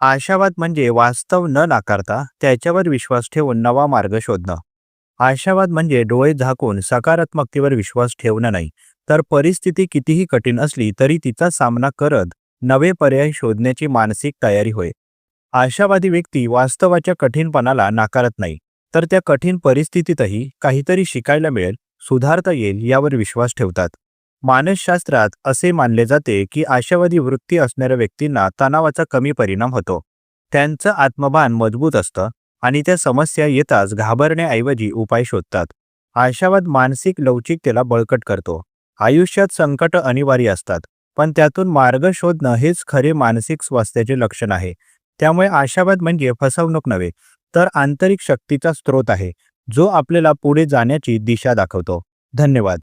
आशावाद म्हणजे वास्तव न नाकारता त्याच्यावर विश्वास ठेवून नवा मार्ग शोधणं. आशावाद म्हणजे डोळे झाकून सकारात्मकतेवर विश्वास ठेवणं नाही तर परिस्थिती कितीही कठीण असली तरी तिचा सामना करत नवे पर्याय शोधण्याची मानसिक तयारी होय. आशावादी व्यक्ती वास्तवाच्या कठीणपणाला नाकारत नाही तर त्या कठीण परिस्थितीतही काहीतरी शिकायला मिळेल सुधारता येईल यावर विश्वास ठेवतात. मानसशास्त्रात असे मानले जाते की आशावादी वृत्ती असणाऱ्या व्यक्तींना तणावाचा कमी परिणाम होतो. त्यांचं आत्मभान मजबूत असतं आणि त्या समस्या येताच घाबरण्याऐवजी उपाय शोधतात. आशावाद मानसिक लवचिकतेला बळकट करतो. आयुष्यात संकट अनिवार्य असतात पण त्यातून मार्ग शोधणं हेच खरे मानसिक स्वास्थ्याचे लक्षण आहे. त्यामुळे आशावाद म्हणजे फसवणूक नव्हे तर आंतरिक शक्तीचा स्रोत आहे जो आपल्याला पुढे जाण्याची दिशा दाखवतो. धन्यवाद.